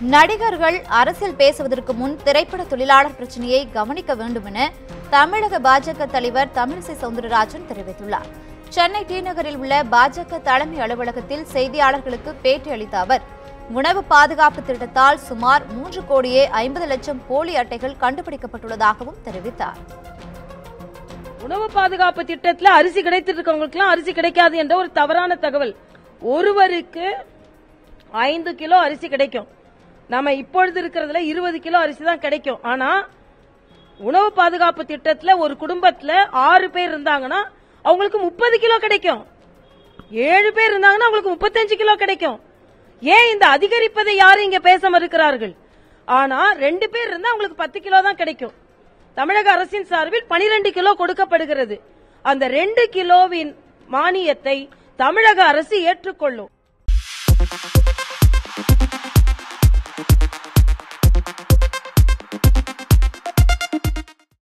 நடிகர்கள் அரசியல் பேசுவதற்கு முன் திரைப்பட தொழிலாளர் பிரச்சனையை கவனிக்க வேண்டும் என தமிழக பாஜக தலைவர் தமிழிசை சவுந்தரராஜன் தெரிவித்துள்ளார். சென்னை டி நகரில் உள்ள பாஜக தலைமை அலுவலகத்தில் செய்தியாளர்களுக்கு பேட்டி அளித்த அவர் உணவு பாதுகாப்பு திட்டத்தால் சுமார் மூன்று கோடியே ஐம்பது லட்சம் போலி அட்டைகள் கண்டுபிடிக்கப்பட்டுள்ளதாகவும் தெரிவித்தார். உணவு பாதுகாப்பு திட்டத்தில் அரிசி கிடைத்திட்டு அரிசி கிடைக்காது என்ற ஒரு தவறான தகவல். ஒருவருக்கு ஐந்து கிலோ அரிசி கிடைக்கும். நம்ம இப்பொழுது இருக்கிறதுல இருபது கிலோ அரிசி தான் கிடைக்கும். ஆனா உணவு பாதுகாப்பு திட்டத்துல ஒரு குடும்பத்துல ஆறு பேர் இருந்தாங்கன்னா அவங்களுக்கு முப்பது கிலோ கிடைக்கும். ஏழு பேர் இருந்தாங்கன்னா அவங்களுக்கு முப்பத்தஞ்சு கிலோ கிடைக்கும். ஏன் இந்த அதிகரிப்பதை யாரும் இங்க பேச மறுக்கிறார்கள்? ஆனா ரெண்டு பேர் இருந்தா அவங்களுக்கு பத்து கிலோ தான் கிடைக்கும். தமிழக அரசின் சார்பில் 12 கிலோ கொடுக்கப்படுகிறது. அந்த ரெண்டு கிலோவின் மானியத்தை தமிழக அரசு ஏற்றுக்கொள்ளும்.